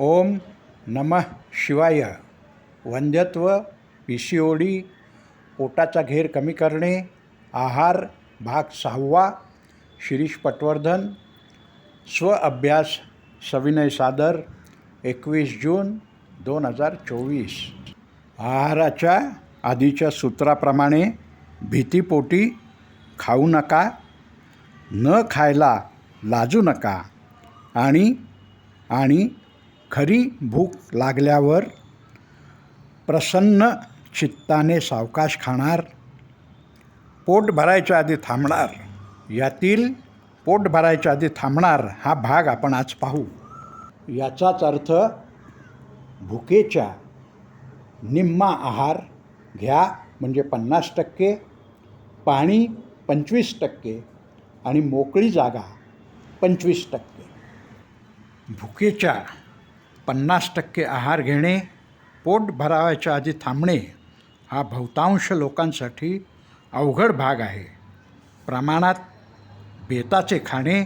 ओम नमः शिवाय. वंध्यत्व पी सी ओ डी पोटाचा घेर कमी करणे आहार भाग सहावा शिरीष पटवर्धन स्व अभ्यास सविनय सादर एकवीस जून दोन हजार चोवीस. आहाराच्या आधीच्या सूत्राप्रमाणे भीतीपोटी खाऊ नका न खायला लाजू नका आणि आणि खरी भूक लागल्यावर प्रसन्न चित्ताने सावकाश खाणार पोट भरायच्या आधी थांबणार यातील पोट भरायच्या आधी थांबणार हा भाग आपण आज पाहू. याचाच अर्थ भुकेच्या निम्मा आहार घ्या म्हणजे पन्नास टक्के पाणी पंचवीस टक्के आणि मोकळी जागा पंचवीस टक्के. भुकेच्या पन्नास टक्के आहार घेणे पोट भरावायच्या आधी थांबणे हा बहुतांश लोकांसाठी अवघड भाग आहे. प्रमाणात बेताचे खाणे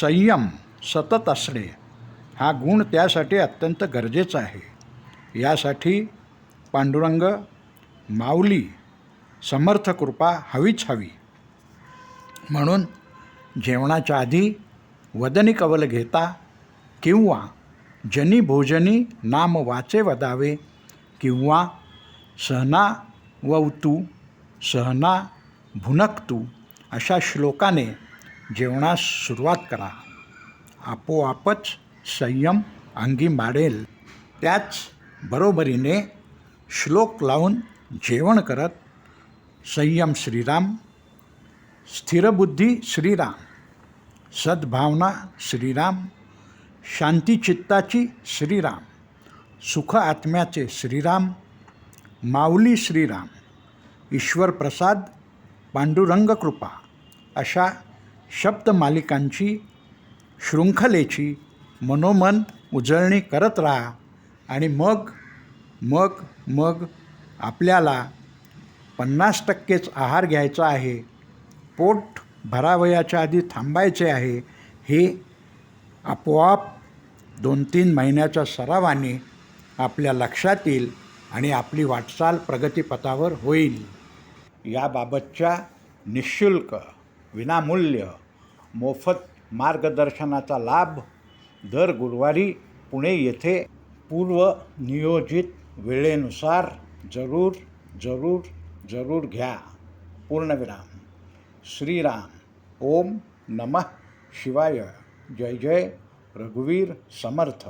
संयम सतत असणे हा गुण त्यासाठी अत्यंत गरजेचा आहे. यासाठी पांडुरंग माऊली समर्थ कृपा हवीच हवी. म्हणून जेवणाच्या आधी वदनी कवल घेता किंवा जनी भोजनी नाम वाचे वदावे किंवा सहना ववतू सहना भुनकतू अशा श्लोकाने जेवणास सुरुवात करा. आपोआपच संयम अंगी माडेल. त्याच बरोबरीने श्लोक लावून जेवण करत संयम श्रीराम स्थिरबुद्धी श्रीराम सद्भावना श्रीराम शांतिचित्ताची श्रीराम सुख आत्म्याचे श्रीराम माऊली श्रीराम ईश्वर प्रसाद पांडुरंग कृपा अशा शब्दमालिकांची शृंखलेची मनोमन उजळणी करत राहा आणि मग मग मग आपल्याला पन्नास टक्केच आहार घ्यायचा आहे पोट भरावयाच्या आधी थांबायचे आहे हे आपोआप दोन तीन महिन्याच्या सरावाने आपल्या लक्षात येईल आणि आपली वाटचाल प्रगतीपथावर होईल. याबाबतच्या निशुल्क विनामूल्य मोफत मार्गदर्शनाचा लाभ दर गुरुवारी पुणे येथे पूर्वनियोजित वेळेनुसार जरूर जरूर जरूर घ्या. पूर्णविराम. श्रीराम. ओम नमः शिवाय. जय जय. रघुवीर समर्थ